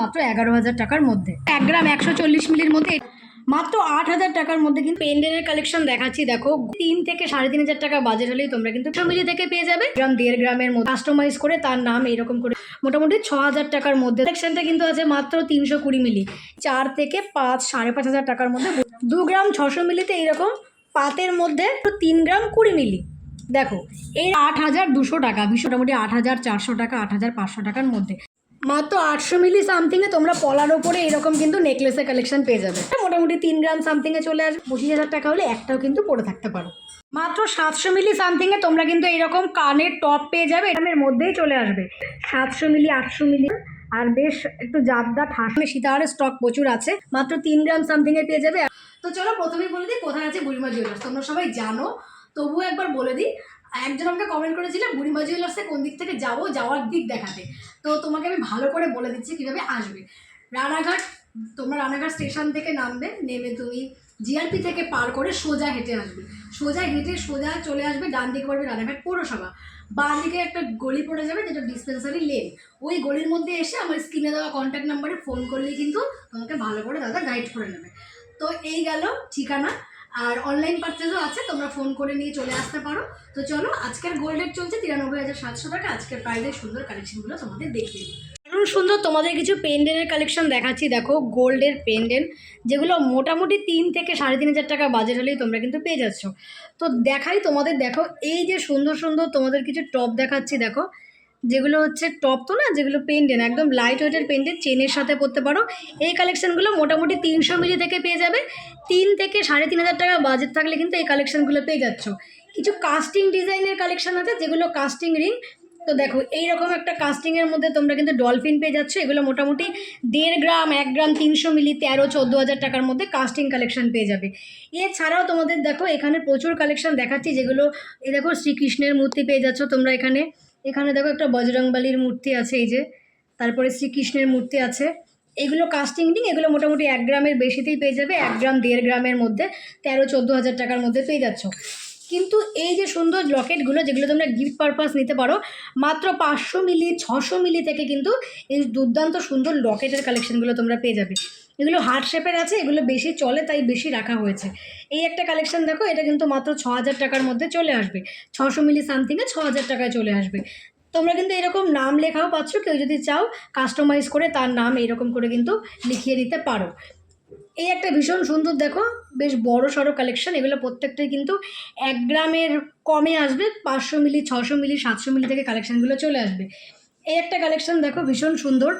মাত্র এগারো হাজার টাকার মধ্যে। এক গ্রাম একশো চল্লিশ মিলির মধ্যে মাত্র আট হাজার টাকার মধ্যে কিন্তু পেন্ডেলের কালেকশন দেখাচ্ছি। দেখো, তিন থেকে সাড়ে তিন হাজার টাকা বাজেট হলেই তোমরা কিন্তু ফ্যামিলি থেকে পেয়ে যাবে। গ্রাম দেড় গ্রামের মধ্যে কাস্টমাইজ করে তার নাম এরকম করে মোটামুটি ছ হাজার টাকার মধ্যে। কালেকশনটা কিন্তু আছে মাত্র তিনশো কুড়ি মিলি। চার থেকে পাঁচ, সাড়ে পাঁচ হাজার টাকার মধ্যে দু গ্রাম ছশো মিলিতে এরকম পাতের মধ্যে তিন গ্রাম কুড়ি মিলি। দেখো এই আট হাজার দুশো টাকা মোটামুটি আট হাজার চারশো টাকা, আট হাজার পাঁচশো টাকার মধ্যে। মাত্র আটশো মিলি সামথিংয়ে তোমরা পলার ওপরে এরকম কিন্তু নেকলেসের কালেকশন পেয়ে যাবে। মোটামুটি তিন গ্রাম সামথিংয়ে চলে আসবে। পঁচিশ হাজার টাকা হলে একটাও কিন্তু পরে থাকতে পারো। মাত্র সাতশো মিলি সামথিংয়ে তোমরা কিন্তু এরকম কানের টপ পেয়ে যাবে। এর মধ্যেই চলে আসবে। সাতশো মিলি, আটশো মিলি আর বেশ একটু জাবদা ঠাস সীতাহারের স্টক প্রচুর আছে। মাত্র তিন গ্রাম সামথিংয়ে পেয়ে যাবে। তো চলো প্রথমেই বলে দিই, কোথায় আছে বুড়িমা জুয়েলার্স তোমরা সবাই জানো। তবুও একবার বলে দিই একজন আমাকে কমেন্ট করেছিল, বুড়িমা জুয়েলার্সে কোন দিক থেকে যাব, যাওয়ার দিক দেখাতে। তো তোমাকে আমি ভালো করে বলে দিচ্ছি কীভাবে আসবে। রানাঘাট, তোমরা রানাঘাট স্টেশন থেকে নামবে, নেমে তুমি জিআরপি থেকে পার করে সোজা হেঁটে আসবে। সোজা হেঁটে সোজা চলে আসবে ডান দিকে পড়বে রানাঘাট পৌরসভা। বাঁ দিকে একটা গলি পড়ে যাবে, যেটা ডিসপেন্সারি লেন ওই গলির মধ্যে এসে আমার স্ক্রিনে দেওয়া কন্ট্যাক্ট নাম্বারে ফোন করলেই কিন্তু তোমাকে ভালো করে দাদা গাইড করে নেবে। তো এই গেল ঠিকানা। আর অনলাইন পারচেজও আছে, তোমরা ফোন করে নিয়ে চলে আসতে পারো। তো চলো, আজকের গোল্ড রেট চলছে তিরানব্বই হাজার সাতশো টাকা। আজকের প্রাইজের সুন্দর কালেকশনগুলো তোমাদের দেখিয়ে দিই। সুন্দর তোমাদের কিছু পেন্ডেন্টের কালেকশন দেখাচ্ছি। দেখো গোল্ডের পেন্ডেন্ট যেগুলো মোটামুটি তিন থেকে সাড়ে তিন হাজার টাকা বাজেট হলেই তোমরা কিন্তু পেয়ে যাচ্ছ। তো দেখাই তোমাদের, দেখো, এই যে সুন্দর সুন্দর তোমাদের কিছু টপ দেখাচ্ছি, দেখো। যেগুলো হচ্ছে টপ তো না, যেগুলো পেন্ডেন্ট একদম লাইট ওয়েটের পেন্ডেন্ট চেনের সাথে পরতে পারো। এই কালেকশনগুলো মোটামুটি তিনশো মিলি থেকে পেয়ে যাবে। তিন থেকে সাড়ে তিন হাজার টাকা বাজেট থাকলে কিন্তু এই কালেকশনগুলো পেয়ে যাচ্ছ। কিছু কাস্টিং ডিজাইনের কালেকশন আছে, যেগুলো কাস্টিং রিং তো দেখো, এইরকম একটা কাস্টিংয়ের মধ্যে তোমরা কিন্তু ডলফিন পেয়ে যাচ্ছ। এগুলো মোটামুটি দেড় গ্রাম, এক গ্রাম তিনশো মিলি, তেরো, চোদ্দ হাজার টাকার মধ্যে কাস্টিং কালেকশন পেয়ে যাবে। এছাড়াও তোমাদের দেখো, এখানে প্রচুর কালেকশন দেখাচ্ছি, যেগুলো, এই দেখো শ্রীকৃষ্ণের মূর্তি পেয়ে যাচ্ছ তোমরা এখানে। এখানে দেখো একটা বজরংবালির মূর্তি আছে, এই যে। তারপরে শ্রীকৃষ্ণের মূর্তি আছে। এগুলো কাস্টিং রিং এগুলো মোটামুটি এক গ্রামের বেশিতেই পেয়ে যাবে, এক গ্রাম, দেড় গ্রামের মধ্যে, তেরো, চোদ্দ হাজার টাকার মধ্যে পেয়ে যাচ্ছ। কিন্তু এই যে সুন্দর লকেটগুলো, যেগুলো তোমরা গিফট পারপাস নিতে পারো, মাত্র পাঁচশো মিলি, ছশো মিলি থেকে কিন্তু এই দুর্দান্ত সুন্দর লকেটের কালেকশনগুলো তোমরা পেয়ে যাবে। এগুলো হার্ট শেপের আছে, এগুলো বেশি চলে তাই বেশি রাখা হয়েছে। এই একটা কালেকশন দেখো, এটা কিন্তু মাত্র ছ হাজার টাকার মধ্যে চলে আসবে। ছশো মিলি সামথিংয়ে ছ হাজার টাকায় চলে আসবে। তোমরা কিন্তু এরকম নাম লেখাও পাচ্ছ, কেউ যদি চাও কাস্টমাইজ করে তার নাম এরকম করে কিন্তু লিখিয়ে দিতে পারো। এই একটা ভীষণ সুন্দর দেখো, বেশ বড় সড়ো কালেকশন এগুলো প্রত্যেকটাই কিন্তু এক গ্রামের কমে আসবে, পাঁচশো মিলি ছশো মিলি সাতশো মিলি থেকে কালেকশানগুলো চলে আসবে। এই একটা কালেকশন দেখো, ভীষণ সুন্দর।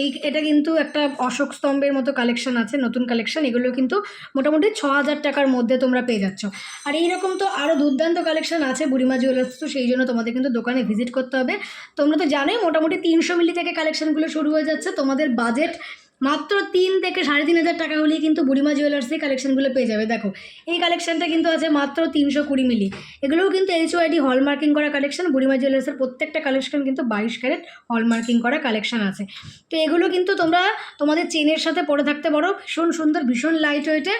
এই, এটা কিন্তু একটা অশোক স্তম্ভের মতো কালেকশন আছে, নতুন কালেকশন এগুলো কিন্তু মোটামুটি ছ হাজার টাকার মধ্যে তোমরা পেয়ে যাচ্ছ। আর এইরকম তো আরও দুর্দান্ত কালেকশন আছে বুড়িমা জুয়েলার্স তো সেই জন্য তোমাদের কিন্তু দোকানে ভিজিট করতে হবে। তোমরা তো জানোই, মোটামুটি তিনশো মিলি থেকে কালেকশনগুলো শুরু হয়ে যাচ্ছে। তোমাদের বাজেট মাত্র তিন থেকে সাড়ে তিন হাজার টাকা হলেই কিন্তু বুড়িমা জুয়েলার্সে কালেকশনগুলো পেয়ে যাবে। দেখো, এই কালেকশনটা কিন্তু আছে মাত্র তিনশো কুড়ি মিলি এগুলোও কিন্তু এইচ ওয়াইডি হলমার্কিং করা কালেকশন বুড়িমা জুয়েলার্সের প্রত্যেকটা কালেকশন কিন্তু বাইশ ক্যারেট হলমার্কিং করা কালেকশন আছে। তো এগুলো কিন্তু তোমরা তোমাদের চেনের সাথে পরে থাকতে পারো। ভীষণ সুন্দর, ভীষণ লাইট ওয়েটে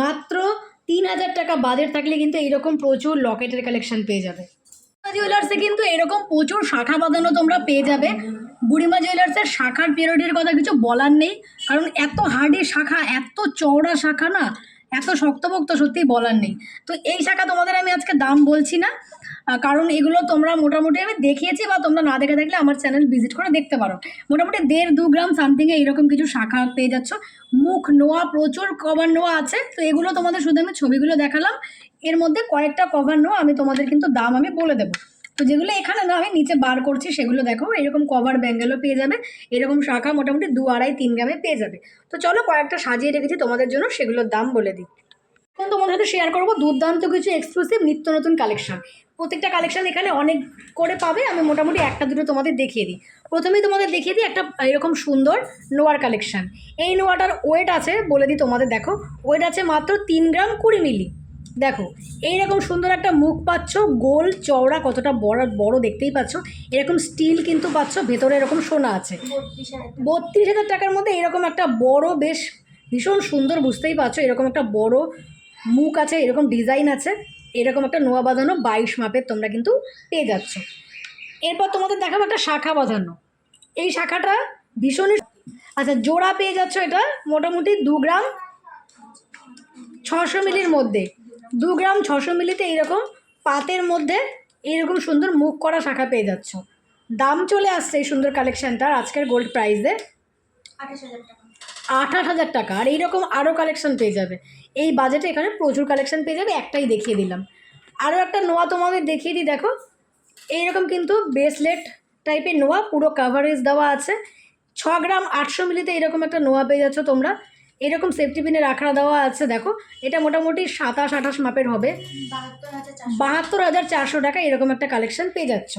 মাত্র তিন হাজার টাকা বাজেট থাকলে কিন্তু এইরকম প্রচুর লকেটের কালেকশন পেয়ে যাবে। জুয়েলার্সে কিন্তু এরকম প্রচুর শাখা বাঁধানো তোমরা পেয়ে যাবে। বুড়িমা জুয়েলার্সের শাখার পিরিয়ডের কথা কিছু বলার নেই, কারণ এত হার্ডি শাখা, এত চওড়া শাখা না, এত শক্তপোক্ত সত্যিই বলার নেই। তো এই শাখা তোমাদের আমি আজকে দাম বলছি না কারণ এগুলো তোমরা মোটামুটি আমি দেখিয়েছি বা তোমরা না দেখে থাকলে আমার চ্যানেল ভিজিট করে দেখতে পারো। মোটামুটি দেড় দু গ্রাম সামথিংয়ে এইরকম কিছু শাখা পেয়ে যাচ্ছ। মুখ নোয়া, প্রচুর কভার নোয়া আছে, তো এগুলো তোমাদের শুধু আমি ছবিগুলো দেখালাম। এর মধ্যে কয়েকটা কভার নোয়া আমি তোমাদের কিন্তু দাম আমি বলে দেবো। তো যেগুলো এখানে না, আমি নিচে বার করছি, সেগুলো দেখো, এরকম কভার ব্যাঙ্গেলও পেয়ে যাবে, এরকম শাখা মোটামুটি দু আড়াই, তিন গ্রামে পেয়ে যাবে। তো চলো কয়েকটা সাজিয়ে রেখেছি তোমাদের জন্য, সেগুলোর দাম বলে দিই। এখন তোমাদের সাথে শেয়ার করব দুর্দান্ত কিছু এক্সক্লুসিভ নিত্য নতুন কালেকশন প্রত্যেকটা কালেকশন এখানে অনেক করে পাবে, আমি মোটামুটি একটা দুটো তোমাদের দেখিয়ে দিই। প্রথমেই তোমাদের দেখিয়ে দিই একটা এরকম সুন্দর নোয়ার কালেকশন এই নোয়াটার ওয়েট আছে, বলে দিই তোমাদের, দেখো। ওয়েট আছে মাত্র তিন গ্রাম কুড়ি মিলি দেখো, এইরকম সুন্দর একটা মুখ পাচ্ছ, গোল চওড়া কতটা বড় বড় দেখতেই পাচ্ছ। এরকম স্টিল কিন্তু পাচ্ছ, ভেতরে এরকম সোনা আছে। বত্রিশ হাজার টাকার মধ্যে এরকম একটা বড়, বেশ ভীষণ সুন্দর, বুঝতেই পারছ, এরকম একটা বড় মুখ আছে, এরকম ডিজাইন আছে। এরকম একটা নোয়া বাঁধানো বাইশ মাপের তোমরা কিন্তু পেয়ে যাচ্ছ। এরপর তোমাদের দেখাবো একটা শাখা বাঁধানো। এই শাখাটা ভীষণই আচ্ছা জোড়া পেয়ে যাচ্ছ এটা মোটামুটি দু গ্রাম ছশো মিলির মধ্যে। দু গ্রাম ছশো মিলিতে এইরকম পাতের মধ্যে এইরকম সুন্দর মুখ করা শাখা পেয়ে যাচ্ছ। দাম চলে আসছে এই সুন্দর কালেকশানটার আজকের গোল্ড প্রাইসে আঠাশ হাজার টাকা। হাজার টাকা আর এইরকম আরও কালেকশন পেয়ে যাবে। এই বাজেটে এখানে প্রচুর কালেকশন পেয়ে যাবে, একটাই দেখিয়ে দিলাম। আরও একটা নোয়া তোমাদের দেখিয়ে দিই, দেখো। এইরকম কিন্তু ব্রেসলেট টাইপের নোয়া, পুরো কাভারেজ দেওয়া আছে। ছ গ্রাম আটশো মিলিতে এরকম একটা নোয়া পেয়ে যাচ্ছ তোমরা। এরকম সেফটি পিনে রাখা দেওয়া আছে দেখো। এটা মোটামুটি সাতাশ আঠাশ মাপের হবে। বাহাত্তর হাজার চারশো টাকা এরকম একটা কালেকশন পেয়ে যাচ্ছ।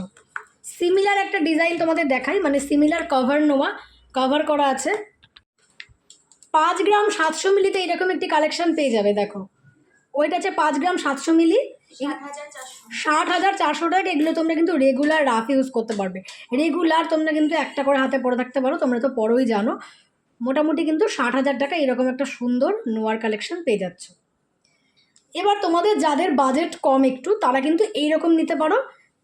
সিমিলার একটা ডিজাইন তোমাদের দেখাই মানে সিমিলার কভার নোয়া কভার করা আছে। পাঁচ গ্রাম সাতশো মিলিতে এরকম একটি কালেকশন পেয়ে যাবে দেখো। ওইটা হচ্ছে পাঁচ গ্রাম সাতশো মিলি। ষাট হাজার চারশো। টাকা এগুলো তোমরা কিন্তু রেগুলার রাফ ইউজ করতে পারবে। রেগুলার তোমরা কিন্তু একটা করে হাতে পরে থাকতে পারো তোমরা তো পরোই জানো। মোটামুটি কিন্তু ষাট হাজার টাকা এরকম একটা সুন্দর নোয়ার কালেকশন পেয়ে যাচ্ছ। এবার তোমাদের যাদের বাজেট কম একটু, তারা কিন্তু এই রকম নিতে পারো।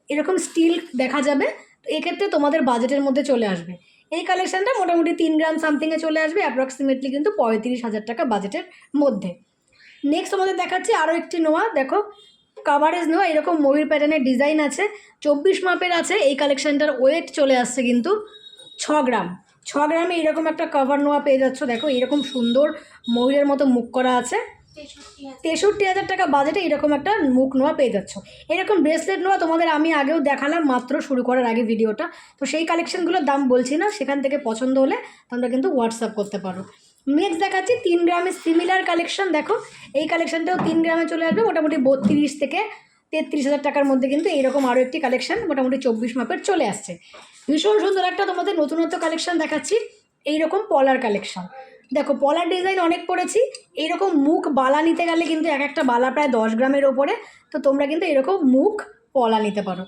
এরকম স্টিল দেখা যাবে, তো এক্ষেত্রে তোমাদের বাজেটের মধ্যে চলে আসবে। এই কালেকশানটা মোটামুটি তিন গ্রাম সামথিংয়ে চলে আসবে অ্যাপ্রক্সিমেটলি কিন্তু পঁয়ত্রিশ হাজার টাকা বাজেটের মধ্যে। নেক্সট তোমাদের দেখাচ্ছি আরও একটি নোয়া। দেখো কাভারেজ নোয়া, এরকম ময়ূর প্যাটার্নের ডিজাইন আছে। চব্বিশ মাপের আছে, এই কালেকশানটার ওয়েট চলে আসছে কিন্তু ছ গ্রাম। ছ গ্রামে এরকম একটা কভার নোয়া পেয়ে যাচ্ছ, দেখো এরকম সুন্দর ময়ূরের মতো মুখ করা আছে। তেষট্টি হাজার টাকা বাজেটে এরকম একটা মুখ নোয়া পেয়ে যাচ্ছ। এরকম ব্রেসলেট নোয়া তোমাদের আমি আগেও দেখালাম, মাত্র শুরু করার আগে ভিডিওটা। তো সেই কালেকশনগুলোর দাম বলছি না, সেখান থেকে পছন্দ হলে তোমরা কিন্তু হোয়াটসঅ্যাপ করতে পারো। নেক্সট দেখাচ্ছি, তিন গ্রামের সিমিলার কালেকশন দেখো। এই কালেকশনটাও তিন গ্রামে চলে আসবে, মোটামুটি বত্রিশ থেকে তেত্রিশ হাজার টাকার মধ্যে কিন্তু এইরকম আরও একটি কালেকশন মোটামুটি চব্বিশ মাপের চলে আসছে। ভীষণ সুন্দর একটা তোমাদের নতুনত্ব কালেকশন দেখাচ্ছি। এইরকম পলার কালেকশন দেখো, পলার ডিজাইন অনেক পড়েছি। এইরকম মুখ বালা নিতে গেলে কিন্তু এক একটা বালা প্রায় দশ গ্রামের ওপরে। তো তোমরা কিন্তু এরকম মুখ পলা নিতে পারো।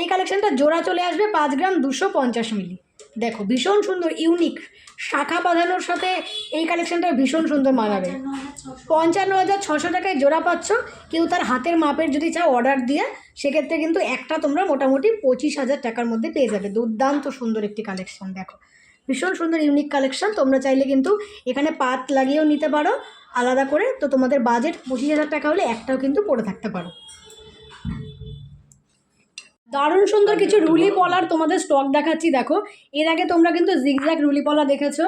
এই কালেকশানটা জোড়া চলে আসবে পাঁচ গ্রাম দুশো পঞ্চাশ মিলি। দেখো, ভীষণ সুন্দর ইউনিক শাখা বাঁধানোর সাথে এই কালেকশনটা ভীষণ সুন্দর মানাবে পঞ্চান্ন হাজার ছশো টাকায় জোড়া পাচ্ছ। কেউ তার হাতের মাপের যদি চাও অর্ডার দিয়ে, সেক্ষেত্রে কিন্তু একটা তোমরা মোটামুটি পঁচিশ হাজার টাকার মধ্যে পেয়ে যাবে। দুর্দান্ত সুন্দর একটি কালেকশন দেখো। ভীষণ সুন্দর ইউনিক কালেকশন তোমরা চাইলে কিন্তু এখানে পাত লাগিয়েও নিতে পারো। আলাদা করে তো তোমাদের বাজেট পঁচিশ হাজার টাকা হলে একটাও কিন্তু পরে থাকতে পারো। দারুণ সুন্দর কিছু রুলি পলার তোমাদের স্টক দেখাচ্ছি দেখো। এর আগে তোমরা কিন্তু জিগজ্যাক রুলি পলা দেখেছ।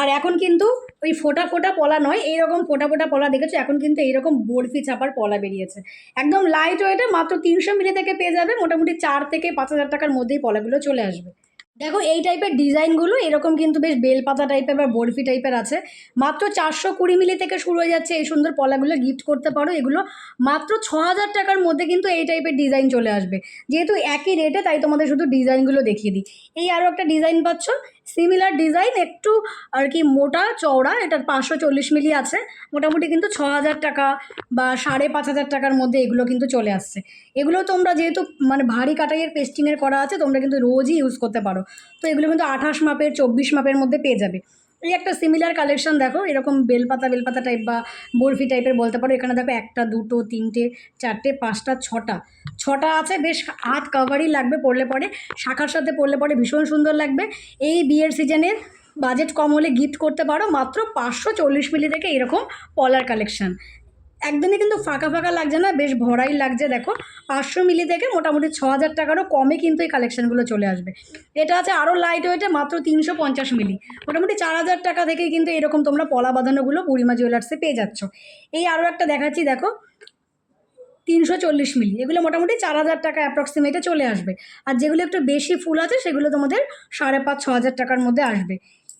আর এখন কিন্তু ওই ফোটা ফোটা পলা নয় এইরকম ফোটা ফোটা পলা দেখেছ এখন কিন্তু এইরকম বরফি চাপার পলা বেরিয়েছে। একদম লাইট ওয়েটে মাত্র তিনশো মিলি থেকে পেয়ে যাবে মোটামুটি চার থেকে পাঁচ হাজার টাকার মধ্যেই পলাগুলো চলে আসবে। দেখো, এই টাইপের ডিজাইনগুলো এরকম কিন্তু বেশ বেলপাতা টাইপের বা বরফি টাইপের আছে। মাত্র চারশো কুড়ি মিলি থেকে শুরু হয়ে যাচ্ছে এই সুন্দর পলাগুলো গিফট করতে পারো। এগুলো মাত্র ছ হাজার টাকার মধ্যে কিন্তু এই টাইপের ডিজাইন চলে আসবে। যেহেতু একই রেটে তাই তোমাদের শুধু ডিজাইনগুলো দেখিয়ে দিই। এই আরও একটা ডিজাইন পাচ্ছ? সিমিলার ডিজাইন একটু আর কি মোটা চওড়া, এটার পাঁচশো চল্লিশ মিলি আছে। মোটামুটি কিন্তু ছ হাজার টাকা বা সাড়ে পাঁচ হাজার টাকার মধ্যে এগুলো কিন্তু চলে আসছে। এগুলো তোমরা যেহেতু মানে ভারী কাটাইয়ের পেস্টিংয়ের করা আছে, তোমরা কিন্তু রোজই ইউজ করতে পারো। তো এগুলো কিন্তু আঠাশ মাপের, চব্বিশ মাপের মধ্যে পেয়ে যাবে। এই একটা সিমিলার কালেকশন দেখো, এরকম বেলপাতা বেলপাতা টাইপ বা বরফি টাইপের বলতে পারো। এখানে দেখো একটা, দুটো, তিনটে, চারটে, পাঁচটা, ছটা। ছটা আছে, বেশ হাত কাভারই লাগবে পড়লে পরে। শাখার সাথে পড়লে পরে ভীষণ সুন্দর লাগবে। এই বিয়ের সিজনে বাজেট কম হলে গিফট করতে পারো মাত্র পাঁচশো চল্লিশ মিলি থেকে এরকম পলার কালেকশন একদমই কিন্তু ফাঁকা ফাঁকা লাগছে না, বেশ ভরাই লাগছে, দেখো। পাঁচশো মিলি থেকে মোটামুটি ছ হাজার টাকারও কমে কিন্তু এই কালেকশানগুলো চলে আসবে। এটা আছে আরও লাইট ওয়েটে মাত্র তিনশো পঞ্চাশ মিলি। মোটামুটি চার হাজার টাকা থেকেই কিন্তু এরকম তোমরা পলা বাঁধানোগুলো বুড়িমা জুয়েলার্সে পেয়ে যাচ্ছ। এই আরও একটা দেখাচ্ছি, দেখো। তিনশো চল্লিশ মিলি। এগুলো মোটামুটি চার হাজার টাকা অ্যাপ্রক্সিমেটে চলে আসবে। আর যেগুলো একটু বেশি ফুল আছে, সেগুলো তোমাদের সাড়ে পাঁচ, ছ হাজার টাকার মধ্যে আসবে।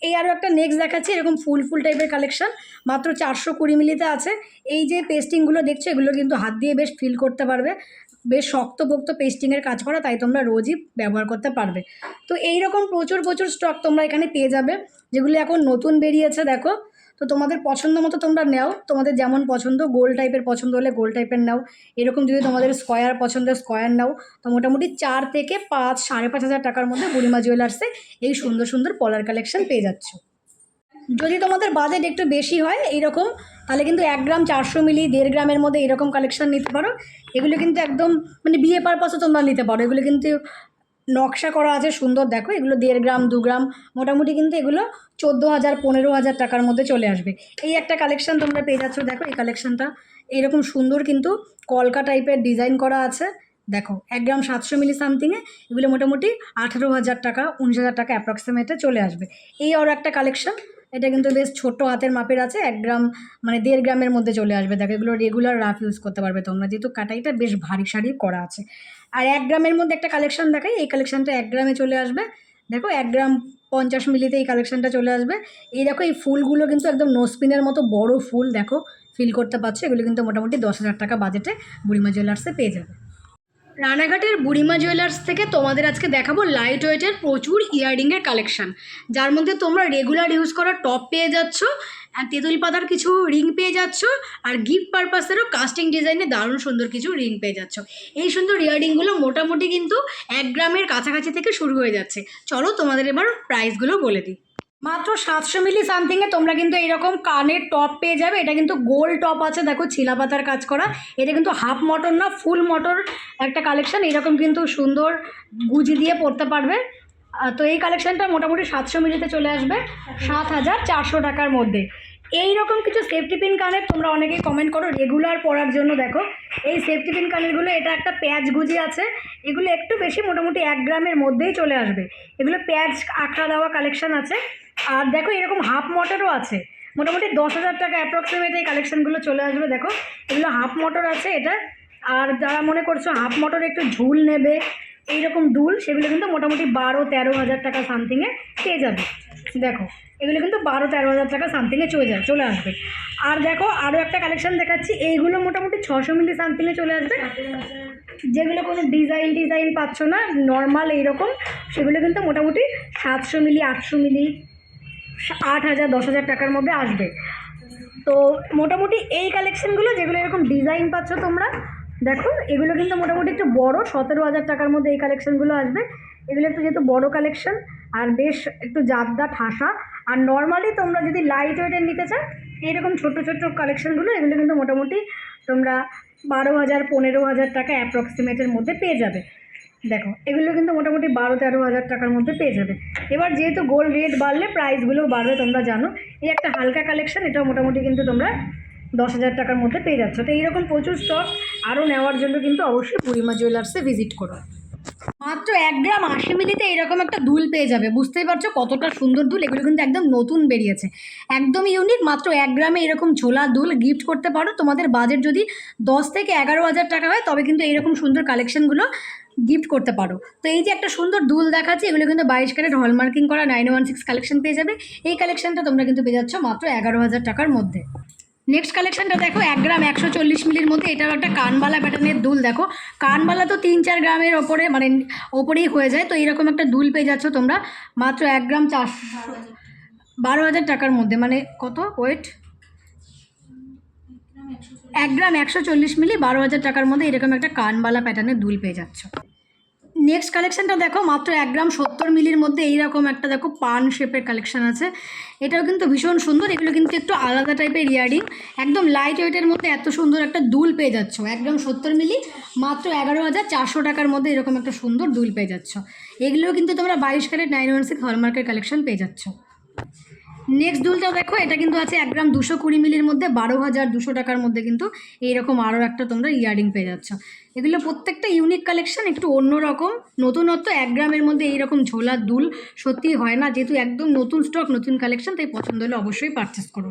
এই আরও একটা নেক্সট দেখাচ্ছি, এরকম ফুল ফুল টাইপের কালেকশন মাত্র চারশো কুড়ি মিলিতে আছে। এই যে পেস্টিংগুলো দেখছ, এগুলো কিন্তু হাত দিয়ে বেশ ফিল করতে পারবে। বেশ শক্তপোক্ত পেস্টিংয়ের কাজ করা, তাই তোমরা রোজই ব্যবহার করতে পারবে। তো এই রকম প্রচুর প্রচুর স্টক তোমরা এখানে পেয়ে যাবে। যেগুলো এখন নতুন বেরিয়েছে, দেখো। তো তোমাদের পছন্দ মতো তোমরা নাও। তোমাদের যেমন পছন্দ, গোল টাইপের পছন্দ হলে গোল টাইপের নাও। এরকম যদি তোমাদের স্কোয়ার পছন্দ স্কোয়ার নাও। তো মোটামুটি চার থেকে পাঁচ, সাড়ে পাঁচ হাজার টাকার মধ্যে বুড়িমা জুয়েলার্সে এই সুন্দর সুন্দর পলার কালেকশন পেয়ে যাচ্ছ। যদি তোমাদের বাজেট একটু বেশি হয় এইরকম, তাহলে কিন্তু এক গ্রাম চারশো মিলি, দেড় গ্রামের মধ্যে এরকম কালেকশন নিতে পারো। এগুলো কিন্তু একদম মানে বিয়ে পারপাসও তোমরা নিতে পারো। এগুলো কিন্তু নকশা করা আছে, সুন্দর। দেখো, এগুলো দেড় গ্রাম, দু গ্রাম, মোটামুটি কিন্তু এগুলো চোদ্দ হাজার, পনেরো হাজার টাকার মধ্যে চলে আসবে। এই একটা কালেকশন তোমরা পেয়ে যাচ্ছ, দেখো, এই কালেকশনটা এরকম সুন্দর কিন্তু কলকা টাইপের ডিজাইন করা আছে। দেখো, এক গ্রাম সাতশো মিলি সামথিংয়ে এগুলো মোটামুটি আঠেরো হাজার টাকা, উনিশ হাজার টাকা অ্যাপ্রক্সিমেটে চলে আসবে। এই আরও একটা কালেকশান এটা কিন্তু বেশ ছোট হাতের মাপের আছে, এক গ্রাম মানে দেড় গ্রামের মধ্যে চলে আসবে। দেখো, এগুলো রেগুলার রাফ ইউজ করতে পারবে তোমরা, যেহেতু কাটাইটা বেশ ভারী সারি করা আছে। আর এক গ্রামের মধ্যে একটা কালেকশন দেখাই, এই কালেকশনটা এক গ্রামে চলে আসবে। দেখো, এক গ্রাম পঞ্চাশ মিলিতে এই কালেকশনটা চলে আসবে। এই দেখো, এই ফুলগুলো কিন্তু একদম নোসপিনের মতো বড় ফুল, দেখো ফিল করতে পারছ। এগুলো কিন্তু মোটামুটি দশ হাজার টাকা বাজেটে বুড়িমা জুয়েলার্সে পেয়ে যাবে। রানাঘাটের বুড়িমা জুয়েলার্স থেকে তোমাদের আজকে দেখাবো লাইট ওয়েটের প্রচুর ইয়াররিংয়ের কালেকশন যার মধ্যে তোমরা রেগুলার ইউজ করা টপ পেয়ে যাচ্ছ। তেঁতুল পাতার কিছু রিং পেয়ে যাচ্ছ, আর গিফট পারপাসেরও কাস্টিং ডিজাইনে দারুণ সুন্দর কিছু রিং পেয়ে যাচ্ছ। এই সুন্দর ইয়াররিংগুলো মোটামুটি কিন্তু এক গ্রামের কাছাকাছি থেকে শুরু হয়ে যাচ্ছে। চলো তোমাদের এবার প্রাইসগুলো বলে দিই। মাত্র সাতশো মিলি সামথিংয়ে তোমরা কিন্তু এইরকম কানের টপ পেয়ে যাবে। এটা কিন্তু গোল টপ আছে, দেখো ছিলা পাতার কাজ করা। এটা কিন্তু হাফ মটর না ফুল মটর একটা কালেকশন এরকম কিন্তু সুন্দর গুজি দিয়ে পরতে পারবে। তো এই কালেকশানটা মোটামুটি সাতশো মিলিতে চলে আসবে। সাত হাজার চারশো টাকার মধ্যে। এই রকম কিছু সেফটি পিন কানের তোমরা অনেকেই কমেন্ট করো রেগুলার পরার জন্য দেখো। এই সেফটি পিন কানেরগুলো, এটা একটা প্যাচ গুজি আছে। এগুলো একটু বেশি মোটামুটি এক গ্রামের মধ্যেই চলে আসবে। এগুলো প্যাচ আঁকড়া দেওয়া কালেকশান আছে। আর দেখো, এরকম হাফ মোটরও আছে। মোটামুটি দশ হাজার টাকা অ্যাপ্রক্সিমেট এই কালেকশনগুলো চলে আসবে, দেখো। এগুলো হাফ মোটর আছে এটা। আর যারা মনে করছ হাফ মোটর একটু ঝুল নেবে, এইরকম দুল, সেগুলো কিন্তু মোটামুটি বারো তেরো হাজার টাকা সামথিংয়ে পেয়ে যাবে। দেখো, এগুলো কিন্তু বারো তেরো হাজার টাকা সামথিংয়ে চলে যায় চলে আসবে। আর দেখো আরও একটা কালেকশন দেখাচ্ছি, এইগুলো মোটামুটি ছশো মিলি সামথিংয়ে চলে আসবে। যেগুলো কোনো ডিজাইন ডিজাইন পাচ্ছ না নর্মাল এইরকম, সেগুলো কিন্তু মোটামুটি সাতশো মিলি, আটশো মিলি, আট হাজার, দশ হাজার টাকার মধ্যে আসবে। তো মোটামুটি এই কালেকশানগুলো যেগুলো এরকম ডিজাইন পাচ্ছ তোমরা, দেখো, এগুলো কিন্তু মোটামুটি একটু বড়, সতেরো হাজার টাকার মধ্যে এই কালেকশনগুলো আসবে। এগুলো একটু যেহেতু বড় কালেকশন আর বেশ একটু জাতদা ঠাসা। আর নর্মালি তোমরা যদি লাইট ওয়েটের নিতে চাও, এইরকম ছোট ছোট কালেকশনগুলো এগুলো কিন্তু মোটামুটি তোমরা বারো হাজার, পনেরো হাজার টাকা অ্যাপ্রক্সিমেটের মধ্যে পেয়ে যাবে। দেখো, এগুলো কিন্তু মোটামুটি বারো, তেরো হাজার টাকার মধ্যে পেয়ে যাবে। এবার যেহেতু গোল্ড রেট বাড়লে প্রাইসগুলোও বাড়বে, তোমরা জানো, এই একটা হালকা কালেকশন এটাও মোটামুটি কিন্তু তোমরা দশ হাজার টাকার মধ্যে পেয়ে যাচ্ছ। তো এইরকম প্রচুর স্টক আরও নেওয়ার জন্য কিন্তু অবশ্যই পূর্ণিমা জুয়েলার্সে ভিজিট করো। মাত্র এক গ্রাম আশি মিলিতে এরকম একটা দুল পেয়ে যাবে। বুঝতেই পারছ কতটা সুন্দর দুল? এগুলো কিন্তু একদম নতুন বেরিয়েছে। একদম ইউনিক মাত্র এক গ্রামে এরকম ঝোলা দুল গিফট করতে পারো। তোমাদের বাজেট যদি দশ থেকে এগারো হাজার টাকা হয়, তবে কিন্তু এইরকম সুন্দর কালেকশনগুলো গিফট করতে পারো। তো এই যে একটা সুন্দর দুল দেখাচ্ছে, এগুলো কিন্তু বাইশ ক্যারেট হলমার্কিং করা নাইন ওয়ান সিক্স কালেকশন পেয়ে যাবে। এই কালেকশনটা তোমরা কিন্তু পেয়ে যাচ্ছ মাত্র এগারো হাজার টাকার মধ্যে। নেক্সট কালেকশনটা দেখো, এক গ্রাম একশো চল্লিশ মিলির মধ্যে এটাও একটা কানবালা প্যাটার্নের দুল, দেখো। কানবালা তো তিন চার গ্রামের ওপরে মানে ওপরেই হয়ে যায়, তো এইরকম একটা দুল পেয়ে যাচ্ছ তোমরা। মাত্র এক গ্রাম চারশো বারো হাজার টাকার মধ্যে মানে কত? ওয়েট এক গ্রাম একশো চল্লিশ মিলি, বারো হাজার টাকার মধ্যে এরকম একটা কানবালা প্যাটার্নের দুল পেয়ে যাচ্ছ। নেক্সট কালেকশনটা দেখো, মাত্র এক গ্রাম সত্তর মিলির মধ্যে এইরকম একটা দেখো পান শেপের কালেকশন আছে। এটাও কিন্তু ভীষণ সুন্দর, এগুলো কিন্তু একটু আলাদা টাইপের ইয়ারিং একদম লাইট ওয়েটের মধ্যে এত সুন্দর একটা দুল পেয়ে যাচ্ছ। একদম সত্তর মিলি, মাত্র এগারো হাজার চারশো টাকার মধ্যে এরকম একটা সুন্দর দুল পেয়ে যাচ্ছ। এগুলোও কিন্তু তোমরা বাইশ ক্যারেট নাইন ওয়ান সিক্স হলমার্কের কালেকশন পেয়ে যাচ্ছ। নেক্সট দুলটা দেখো, এটা কিন্তু আছে এক গ্রাম দুশো কুড়ি মিলির মধ্যে, বারো হাজার দুশো টাকার মধ্যে কিন্তু এইরকম আরও একটা তোমরা ইয়ারিং পেয়ে যাচ্ছ। এগুলো প্রত্যেকটা ইউনিক কালেকশন একটু অন্যরকম নতুনত্ব, এক গ্রামের মধ্যে এইরকম ঝোলা দুল সত্যি হয় না। যেহেতু একদম নতুন স্টক নতুন কালেকশন তাই পছন্দ হলে অবশ্যই পারচেস করো।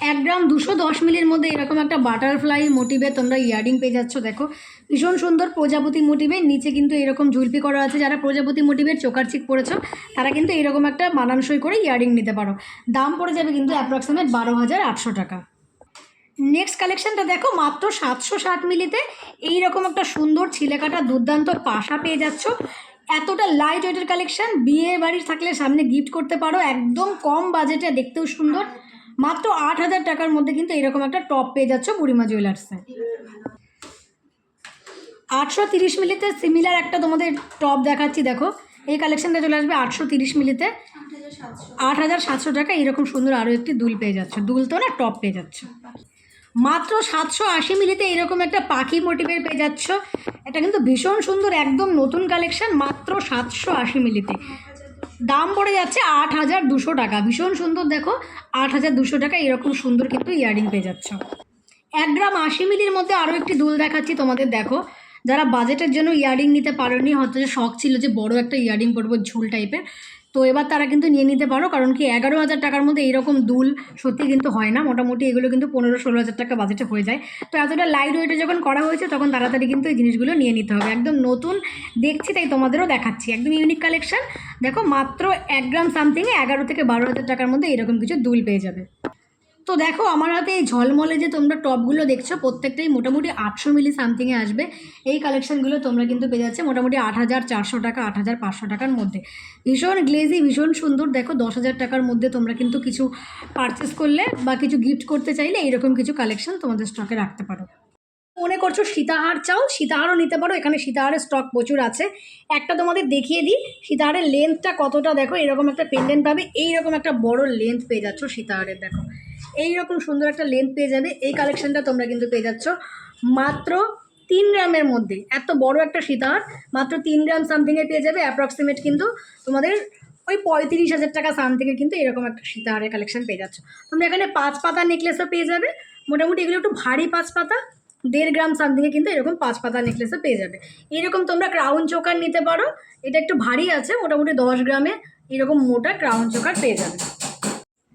এক গ্রাম দুশো দশ মিলির মধ্যে এরকম একটা বাটারফ্লাই মোটিভে তোমরা ইয়ারিং পেয়ে যাচ্ছ, দেখো। ভীষণ সুন্দর প্রজাপতি মোটিভের নিচে কিন্তু এরকম ঝুলপি করা আছে। যারা প্রজাপতি মোটিভের চোকার চিক পড়েছ, তারা কিন্তু এরকম একটা মানানসই করে ইয়ারিং নিতে পারো। দাম পড়ে যাবে কিন্তু অ্যাপ্রক্সিমেট বারো হাজার আটশো টাকা। নেক্সট কালেকশনটা দেখো, মাত্র সাতশো ষাট মিলিতে এইরকম একটা সুন্দর ছিলেকাটা দুর্দান্ত পাশা পেয়ে যাচ্ছ। এতটা লাইট ওয়েটের কালেকশন বিয়ে বাড়ির থাকলে সামনে গিফট করতে পারো, একদম কম বাজেটে দেখতেও সুন্দর। মাত্র আট হাজার টাকার মধ্যে কিন্তু এরকম একটা টপ পেয়ে যাচ্ছ বুড়িমা জুয়েলার্সে আটশো তিরিশ মিলিতে সিমিলার একটা তোমাদের টপ দেখাচ্ছি, দেখো। এই কালেকশনটা চলে আসবে আটশো তিরিশ মিলিতে। আট হাজার সাতশো টাকা এরকম সুন্দর আরও একটি দুল পেয়ে যাচ্ছে। দুল তো না টপ পেয়ে যাচ্ছে। মাত্র সাতশো আশি মিলিতে এরকম একটা পাখি মোটিভের পেয়ে যাচ্ছ। এটা কিন্তু ভীষণ সুন্দর, একদম নতুন কালেকশন মাত্র সাতশো আশি মিলিতে। দাম পড়ে যাচ্ছে আট হাজার দুশো টাকা। ভীষণ সুন্দর দেখো, আট হাজার দুশো টাকা এরকম সুন্দর কিন্তু ইয়ারিং পেয়ে যাচ্ছ। এক গ্রাম আশি মিলির মধ্যে আরও একটি দুল দেখাচ্ছি তোমাদের, দেখো। যারা বাজেটের জন্য ইয়ারিং নিতে পারোনি, হয়তো যে শখ ছিল যে বড় একটা ইয়ারিং পরবো ঝুল টাইপের, তো এবার তারা কিন্তু নিয়ে নিতে পারো, কারণ কি এগারো হাজার টাকার মধ্যে এইরকম দুল সত্যি কিন্তু হয় না। মোটামুটি এগুলো কিন্তু পনেরো ষোলো হাজার টাকা বাজেটে হয়ে যায়। তো এতটা লাইট ওয়েটে যখন করা হয়েছে, তখন তাড়াতাড়ি কিন্তু এই জিনিসগুলো নিয়ে নিতে হবে। একদম নতুন দেখছি, তাই তোমাদেরও দেখাচ্ছি। একদম ইউনিক কালেকশন দেখো মাত্র এক গ্রাম সামথিংয়ে এগারো থেকে বারো হাজার টাকার মধ্যে এরকম কিছু দুল পেয়ে যাবে। তো দেখো আমার হাতে এই ঝলমলে যে তোমরা টপগুলো দেখছ, প্রত্যেকটাই মোটামুটি আটশো মিলি সামথিংয়ে আসবে। এই কালেকশনগুলো তোমরা কিন্তু পেয়ে যাচ্ছে মোটামুটি আট হাজার চারশো টাকা, আট হাজার পাঁচশো টাকার মধ্যে। ভীষণ গ্লেজি ভীষণ সুন্দর। দেখো দশ হাজার টাকার মধ্যে তোমরা কিন্তু কিছু পারচেস করলে বা কিছু গিফট করতে চাইলে এইরকম কিছু কালেকশন তোমাদের স্টকে রাখতে পারো। মনে করছ সীতাহার চাও সীতাহারও নিতে পারো, এখানে সীতাহারের স্টক প্রচুর আছে। একটা তোমাদের দেখিয়ে দিই সীতাহারের লেন্থটা কতটা দেখো, এরকম একটা পেন্ডেন্ট পাবে, এইরকম একটা বড় লেন্থ পেয়ে যাচ্ছ সীতাহারের দেখো। এইরকম সুন্দর একটা লেন্থ পেয়ে যাবে, এই কালেকশনটা তোমরা কিন্তু পেয়ে যাচ্ছ। মাত্র তিন গ্রামের মধ্যে, এত বড় একটা সীতাহার মাত্র তিন গ্রাম সামথিংয়ে পেয়ে যাবে অ্যাপ্রক্সিমেট কিন্তু তোমাদের ওই পঁয়ত্রিশ হাজার টাকা সামথিংয়ে কিন্তু এরকম একটা সীতাহারের কালেকশন পেয়ে যাচ্ছ। তোমরা এখানে পাঁচ পাতা নেকলেসও পেয়ে যাবে, মোটামুটি এগুলো একটু ভারী পাঁচ পাতা দেড় গ্রাম সামথিংয়ে কিন্তু এরকম পাঁচ পাতা নেকলেসও পেয়ে যাবে। এরকম তোমরা ক্রাউন চোকার নিতে পারো। এটা একটু ভারী আছে, মোটামুটি দশ গ্রামে এরকম মোটা ক্রাউন চোকার পেয়ে যাবে।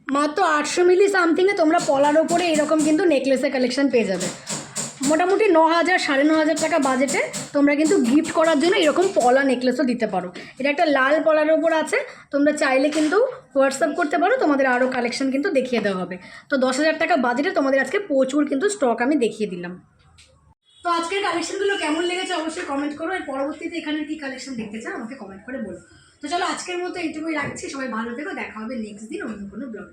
মাত্র আটশো মিলি সামথিংয়ে তোমরা পলার ওপরে এরকম কিন্তু নেকলেসের কালেকশন পেয়ে যাবে। মোটামুটি ন হাজার, সাড়ে ন হাজার টাকা বাজেটে তোমরা কিন্তু গিফট করার জন্য এরকম পলা নেকলেসও দিতে পারো। এটা একটা লাল পলার ওপর আছে, তোমরা চাইলে কিন্তু হোয়াটসঅ্যাপ করতে পারো, তোমাদের আরও কালেকশন কিন্তু দেখিয়ে দেওয়া হবে। তো দশ হাজার টাকা বাজেটে তোমাদের আজকে প্রচুর কিন্তু স্টক আমি দেখিয়ে দিলাম। তো আজকের কালেকশনগুলো কেমন লেগেছে অবশ্যই কমেন্ট করো। আর পরবর্তীতে এখানে কী কালেকশন দেখতে চাও আমাকে কমেন্ট করে বলো। তো চলো আজকের মতো এইটুকুই রাখছি। সবাই ভালো থেকো। দেখা হবে নেক্সট দিন অন্য কোনো ব্লগ